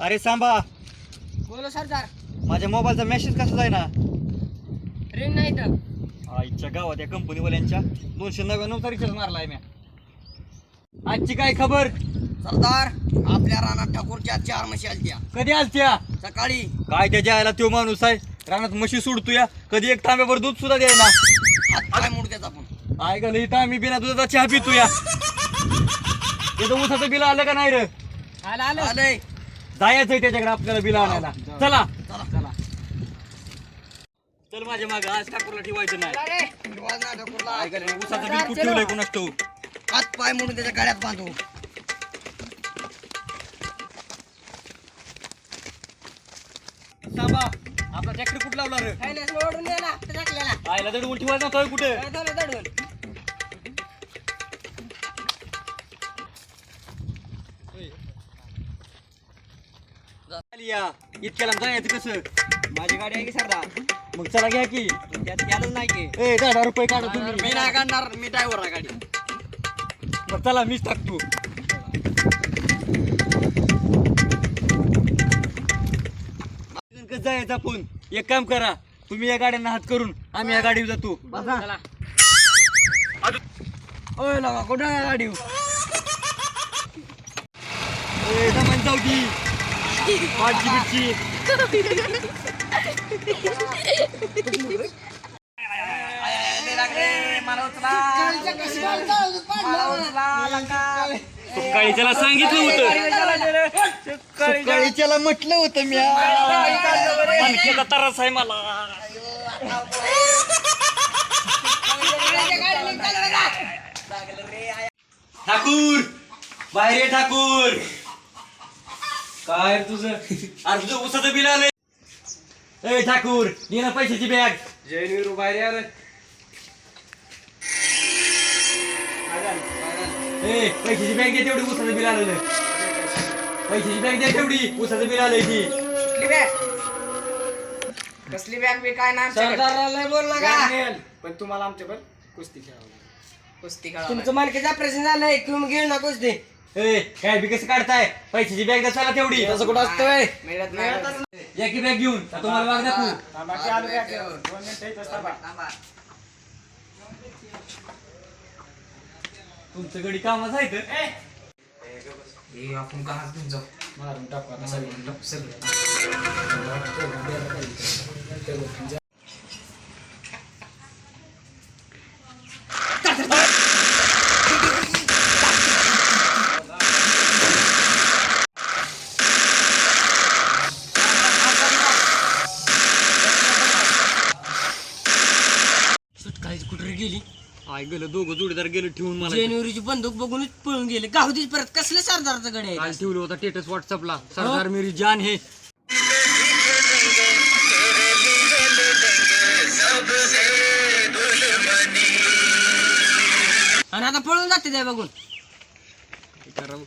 अरे सांबा बोलो सरदार. माझ्या मोबाईलचा मेसेज कसा जाय ना रिंग नाही तर. आईच्या गावात या कंपनीवाल्यांच्या दोनशे नव्याण्णव तारीखच मारलाय म्या. आजची काय खबर? सरदार आपल्या रानात ठाकूरच्या चार म्हशी आलत्या. कधी आलत्या? सकाळी. काय त्याच्या आयला तो माणूस आहे? रानात म्हशी सोडतो या कधी एक तांब्यावर दूध सुद्धा द्यायला हात पाय मोडत्यात आपण काय गं इथं आम्ही बिना दुधाचा चहा पितो या त्याचं उसाचं बिल आलं का नाही रे? आलं आलं. आलंय. जायचंय त्याच्याकडे आपल्याला बिल आणायला. चला. चल माझ्या माग आज ठाकूरला ठेवायचं नाही. काय करायचं? उसाचं बिल कुठं ठेवलंय कोणास ठाऊक. हात पाय मोडून त्याच्या गाड्यात बांधू. सांबा आपला ट्रॅक्टर कुठं लावला रे? ओढून गेला टाकलेला आयला दड उलटी व्हायचा नव्हता कुठे? काय झालं दडून. या इतक्याला जायचं कसं? माझी गाडी आहे की सरदार? मग चला घ्या की. नाही की. ए दहा दहा रुपये काढा तुम्ही. मी नाही काढणार मी ड्रायव्हर आहे गाडी मग चला मीच टाकतो. कसं जायचं आपण. एक काम करा तुम्ही या गाड्यांना हात करून आम्ही या गाडीवर जातो. चला. ओय लगा कुठं आहे गाडी ए, दमन जाऊ दी. बिटची. सकाळी त्याला सांगितलं होतं. सकाळी त्याला म्हटलं होतं मी. आणखीचा त्रास आहे मला. ठाकूर बाहेर ये ठाकूर. काय तुझं अरे तुझं उसाचं बिल आलंय. ए ठाकूर ये ना पैशाची बॅग जयनीरू बाहेर या रे. ए पैशाची बॅग दे तेवढी उसाचं बिल आलेलं. पैशाची बॅग दे तेवढी उसाचं बिल आलंय ती कसली बॅग कसली बॅग बी काय नाही सरदाराला बोल नका पण तुम्हाला आमच्यावर कुस्ती खेळावं लागेल. कुस्ती तुमचं मालकीचा प्रश्न झालाय तुम्ही घेऊ ना कुस्ती ए काय बी कसं काढताय? पैशाची बॅग द्या चला तेवढी तसं कुठं असतंय मिळत नाही. की बॅग घेऊन. आता तुम्हाला वाग दाखवू. थांबा की आलो बॅग घेऊन. दोन मिनिटं इथंच थांबा. तुमचं गडी कामाचं आहे तर. मारून टाकू आता. सगळं. सुटकाळीच कुठे गेली. आय गेलं दोघं जोडीदार गेलं ठेवून मला जेनुरीची बंदूक बघूनच पळून गेले. गावतीच परत कसलं सरदारचं गडे काल ठेवलं होतं स्टेटस व्हॉट्सअपला सरदार मेरी जान हे. आणि आता पळून जाते त्या बघून. करावं